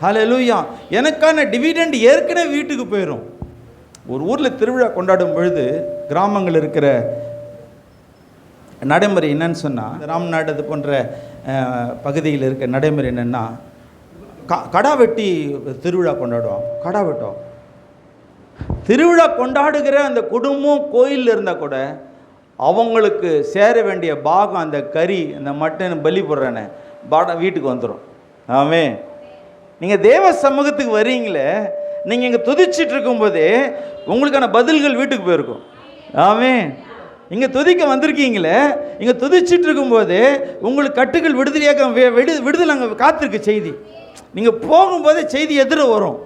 ஹalleluya எனக்கான டிவிடெண்ட் ஏற்கனவே வீட்டுக்கு போயிடும் ஒரு ஊரில் திருவிழா கொண்டாடும் பொழுது கிராமங்கள் இருக்கிற நடைமுறை என்னன்னு சொன்னால் ராம்நாடு அது போன்ற பகுதியில் இருக்க நடைமுறை என்னென்னா க கடா வெட்டி திருவிழா கொண்டாடுவோம் கடா வெட்டோம் திருவிழா கொண்டாடுகிற அந்த குடும்பம் கோயிலில் இருந்தால் கூட அவங்களுக்கு சேர வேண்டிய பாகம் அந்த கறி அந்த மட்டன் பலி போடுறானே பாடம் வீட்டுக்கு வந்துடும் ஆமே நீங்கள் தேவ சமூகத்துக்கு வரீங்களே நீங்கள் இங்கே துதிச்சிட்டு இருக்கும்போதே உங்களுக்கான பதில்கள் வீட்டுக்கு போயிருக்கும். ஆமே இங்கே துதிக்க வந்திருக்கீங்களே இங்கே துதிச்சிட்டு இருக்கும்போது உங்களுக்கு கட்டுகள் விடுதலையாக விடு விடுதலை அங்கே காத்திருக்கு செய்தி. நீங்கள் போகும்போதே செய்தி எதிர வரும்.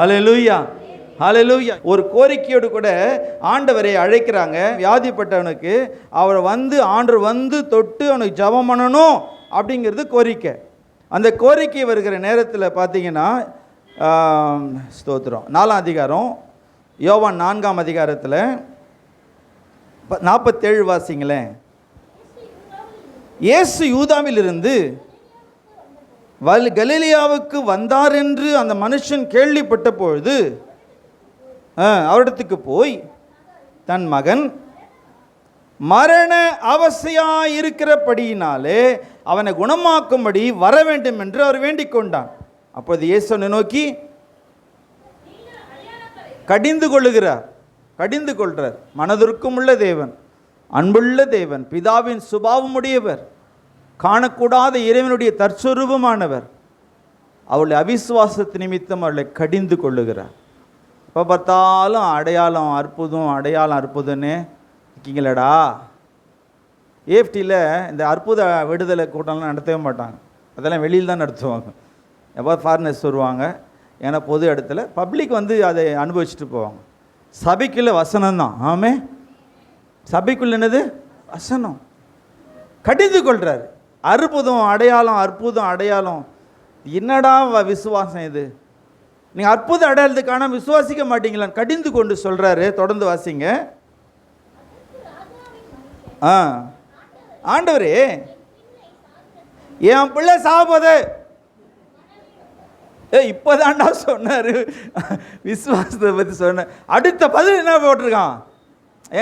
ஹலோ லூயா ஹலோ லூயா ஒரு கோரிக்கையோடு கூட ஆண்டவரை அழைக்கிறாங்க. வியாதிப்பட்டவனுக்கு அவரை வந்து ஆண்டவர் வந்து தொட்டு அவனுக்கு ஜெபம் பண்ணணும் அப்படிங்கிறது கோரிக்கை. அந்த கோரிக்கை வருகிற நேரத்தில் பார்த்தீங்கன்னா ஸ்தோத்திரம். நாலாம் அதிகாரம் யோவான் நான்காம் அதிகாரத்தில் நாற்பத்தேழு வாசிங்களேன். இயேசு யூதாவிலிருந்து வல் கலிலியாவுக்கு வந்தார் என்று அந்த மனுஷன் கேள்விப்பட்ட பொழுது ஆ, அவரிடத்துக்கு போய் தன் மகன் மரண அவசியாக இருக்கிறபடியினாலே அவனை குணமாக்கும்படி வர வேண்டும் என்று அவர் வேண்டிக் கொண்டான் அப்போது இயேசுனை நோக்கி கடிந்து கொள்ளுகிறார் கடிந்து கொள்றார் மனதிற்கும் உள்ள தேவன் அன்புள்ள தேவன் பிதாவின் சுபாவமுடையவர் காணக்கூடாத இறைவனுடைய தற்சொரூபமானவர் அவளுடைய அவிசுவாசத்து நிமித்தம் அவளை கடிந்து கொள்ளுகிறார். இப்போ பார்த்தாலும் அடையாளம் அற்புதம் அடையாளம் அற்புதம்னு இருக்கீங்களடா. ஏஎஃப்டியில் இந்த அற்புத விடுதலை கூட்டம்லாம் நடத்தவே மாட்டாங்க. அதெல்லாம் வெளியில் தான் நடத்துவாங்க. எப்போ ஃபாரினர்ஸ் வருவாங்க? ஏன்னா பொது இடத்துல பப்ளிக் வந்து அதை அனுபவிச்சுட்டு போவாங்க. சபைக்குள்ள வசனம் தான். ஆமே. சபைக்குள்ள என்னது? வசனம். கடிந்து கொள்கிறார் அற்புதம் அடையாளம் அற்புதம் அடையாளம். என்னடா வ- விசுவாசம் இது? நீங்கள் அற்புத அடையாளத்துக்கான விசுவாசிக்க மாட்டீங்களான்னு கடிந்து கொண்டு சொல்கிறாரு தொடர்ந்து வாசிங்க. ஆ. ஆண்டவரே என் பிள்ளை சாகும்போது ஏ இப்போதான்டா சொன்னார். விசுவாசத்தை பற்றி சொன்ன அடுத்த பதில் என்ன போட்டிருக்கான்?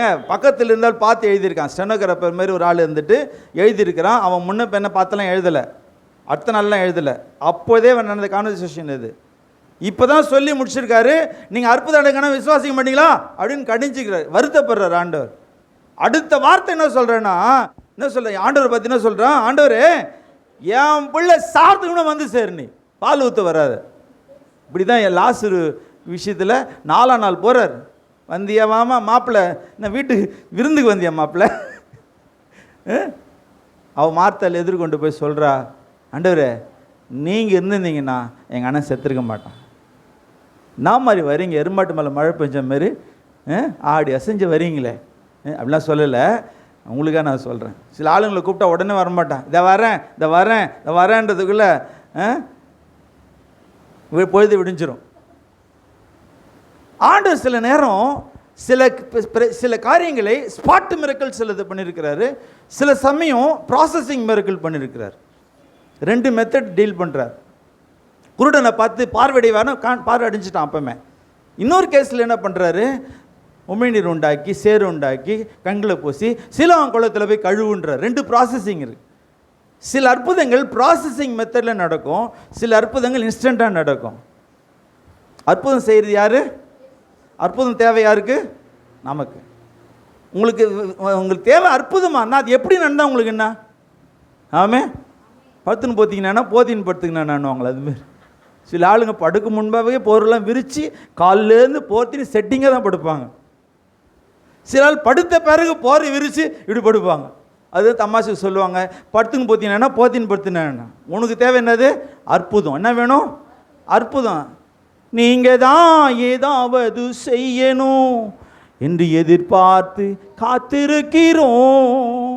ஏன் பக்கத்தில் இருந்தால் பார்த்து எழுதியிருக்கான். ஸ்டெனோகிராஃபர் மாதிரி ஒரு ஆள் இருந்துட்டு எழுதியிருக்கிறான். அவன் முன்ன பெண்ணை பார்த்தெல்லாம் எழுதலை. அடுத்த நாள்லாம் எழுதலை. அப்போதே அவன் நடந்த கான்வர்சேஷன் இது. இப்போ தான் சொல்லி முடிச்சிருக்காரு. நீங்கள் அற்புத அடைக்கான விசுவாசிக்க மாட்டீங்களா? அப்படின்னு கடிஞ்சிக்கிறார். வருத்தப்படுறார் ஆண்டவர். அடுத்த வார்த்தை என்ன சொல்கிறேன்னா என்ன சொல்கிறேன் ஆண்டவர் பற்றி என்ன சொல்கிறான் ஆண்டவர் என் பிள்ளை சார்ந்து கூட வந்து சேரு பால் ஊற்ற வராது. இப்படி தான் என் லாஸ்ட் விஷயத்தில் நாலாம் நாள் போகிறார் வந்தியா மாமா மாப்பிள்ளை நான் வீட்டுக்கு விருந்துக்கு வந்தியா மாப்பிள்ளை? அவள் மார்த்தால் எதிர்கொண்டு போய் சொல்கிறா ஆண்டவரே நீங்கள் இருந்திருந்தீங்கன்னா எங்கள் அண்ணன் செத்துருக்க மாட்டான். நான் மாதிரி வரீங்க எருமாட்டு மேலே மழை பெஞ்ச மாதிரி ஆடி அசைஞ்சு வரீங்களே அப்படிலாம் சொல்லலை. உங்களுக்காக நான் சொல்கிறேன் சில ஆளுங்களை கூப்பிட்டா உடனே வரமாட்டான். இதை வரேன் இதை வரேன் இதை வரேன்றதுக்குள்ளே பொழுது விடிஞ்சிரும். ஆண்டு சில நேரம் சில பிர- சில காரியங்களை ஸ்பாட் மிரக்கல் சிலது பண்ணியிருக்கிறாரு. சில சமயம் ப்ராசஸிங் மிரக்கல் பண்ணியிருக்கிறார். ரெண்டு மெத்தட் டீல் பண்ணுறார் குருடனை பார்த்து பார்வையடைவான கா பார்வை அடைஞ்சிட்டான் அப்பமே இன்னொரு கேஸில் என்ன பண்ணுறாரு உமிழ்நீர் உண்டாக்கி சேறு உண்டாக்கி கண்களை பூசி சிலவன் குளத்தில் போய் கழுவுன்ற ரெண்டு ப்ராசஸிங் இருக்குது சில அற்புதங்கள் ப்ராசஸிங் மெத்தடில் நடக்கும் சில அற்புதங்கள் இன்ஸ்டண்ட்டாக நடக்கும். அற்புதம் செய்கிறது யார்? அற்புதம் தேவை யாருக்கு? நமக்கு. உங்களுக்கு உங்களுக்கு தேவை அற்புதமானா அது எப்படி நடந்தால் உங்களுக்கு என்ன? ஆமே? பத்துன்னு போத்திங்கன்னா போத்தின்னு படுத்துக்கினான்னு அவங்கள அதுமாரி சில ஆளுங்க படுக்க முன்பாகவே போர்லாம் விரித்து காலிலேருந்து போத்தின்னு செட்டிங்காக தான் படுப்பாங்க. சில ஆள் படுத்த பிறகு போரை விரித்து இப்படி படுப்பாங்க அது தமாஷுக்கு சொல்லுவாங்க படுத்துன்னு போத்தினா போத்தின்னு படுத்தினா உனக்கு தேவை என்னது? அற்புதம். என்ன வேணும்? அற்புதம். நீங்கள் தான் ஏதாவது செய்யணும் என்று எதிர்பார்த்து காத்திருக்கிறோம்.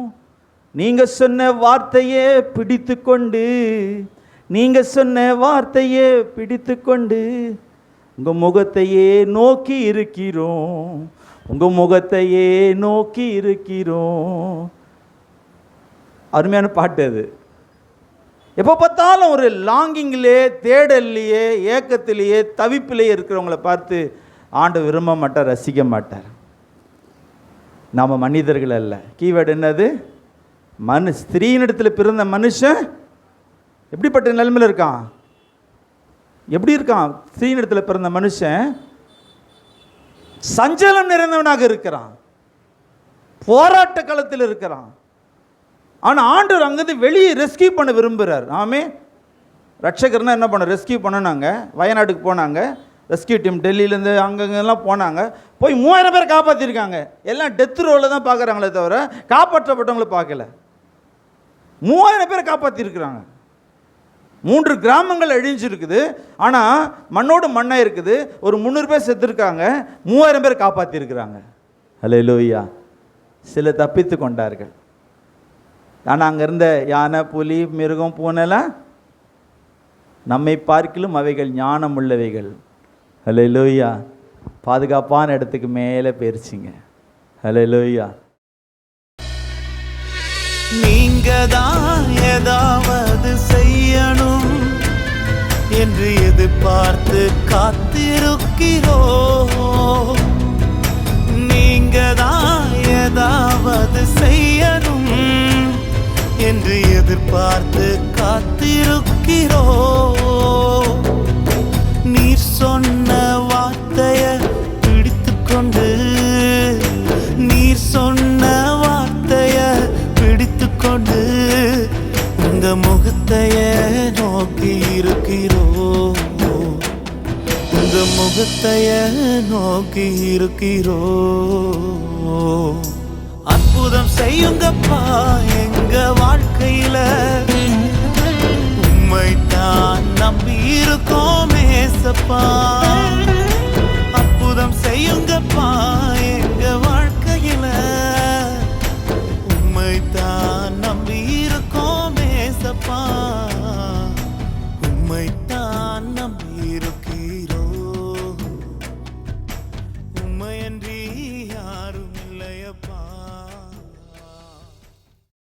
நீங்கள் சொன்ன வார்த்தையே பிடித்து கொண்டு நீங்கள் சொன்ன வார்த்தையே பிடித்து கொண்டு உங்கள் முகத்தையே நோக்கி இருக்கிறோம். உங்கள் முகத்தையே நோக்கி இருக்கிறோம். அருமையான பாட்டு அது. எப்போ பார்த்தாலும் ஒரு லாங்கிங்லேயே தேடல்லையே ஏக்கத்திலேயே தவிப்பிலேயே இருக்கிறவங்கள பார்த்து ஆண்டு விரும்ப மாட்டார் ரசிக்க மாட்டார். நாம் மனிதர்கள் அல்ல. கீவேர்டு என்னது? மனு ஸ்திரீனிடத்தில் பிறந்த மனுஷன் எப்படிப்பட்ட நிலைமையில் இருக்கான்? எப்படி இருக்கான்? ஸ்திரீனிடத்தில் பிறந்த மனுஷன் சஞ்சலம் நிறைந்தவனாக இருக்கிறான். போராட்ட களத்தில் இருக்கிறான். ஆனால் ஆண்டவர் அங்கேருந்து வெளியே ரெஸ்கியூ பண்ண விரும்புகிறார் ஆமே. ரட்சகர்னா என்ன பண்ண ரெஸ்கியூ பண்ணனாங்க. வயநாட்டுக்கு போனாங்க. ரெஸ்கியூ டீம் டெல்லியிலேருந்து அங்கங்கெல்லாம் போனாங்க. போய் மூவாயிரம் பேர் காப்பாற்றிருக்காங்க எல்லாம் டெத் ரோவில் தான் பார்க்குறாங்களே தவிர காப்பாற்றப்பட்டவங்கள பார்க்கல. மூவாயிரம் பேர் காப்பாற்றிருக்கிறாங்க மூன்று கிராமங்கள் அழிஞ்சிருக்குது. ஆனால் மண்ணோடு மண்ணாக இருக்குது. ஒரு முந்நூறு பேர் செத்துருக்காங்க. மூவாயிரம் பேர் காப்பாற்றிருக்கிறாங்க ஹலோ லோய்யா சில தப்பித்து கொண்டார்கள். ஆனால் அங்கே இருந்த யானை புலி மிருகம் பூனைலாம் நம்மை பார்க்கிலும் அவைகள் ஞானம் உள்ளவைகள் ஹலோ லோய்யா பாதுகாப்பான இடத்துக்கு மேலே போயிருச்சிங்க. ஹலோ லோய்யா நீங்க தான் ஏதாவது செய்யணும். என்று எதிர்பார்த்து காத்திருக்கிறோ நீங்க தான் ஏதாவது செய்யணும் என்று எதிர்பார்த்து காத்திருக்கிறோம். நோக்கி இருக்கிறோம். உங்க முகத்தைய நோக்கி இருக்கிறோம். அற்புதம் செய்யுங்கப்பா எங்க வாழ்க்கையில. உண்மை தான் நம்பி இருக்கோம் ஏசப்பா. அற்புதம் செய்யுங்கப்பா எங்க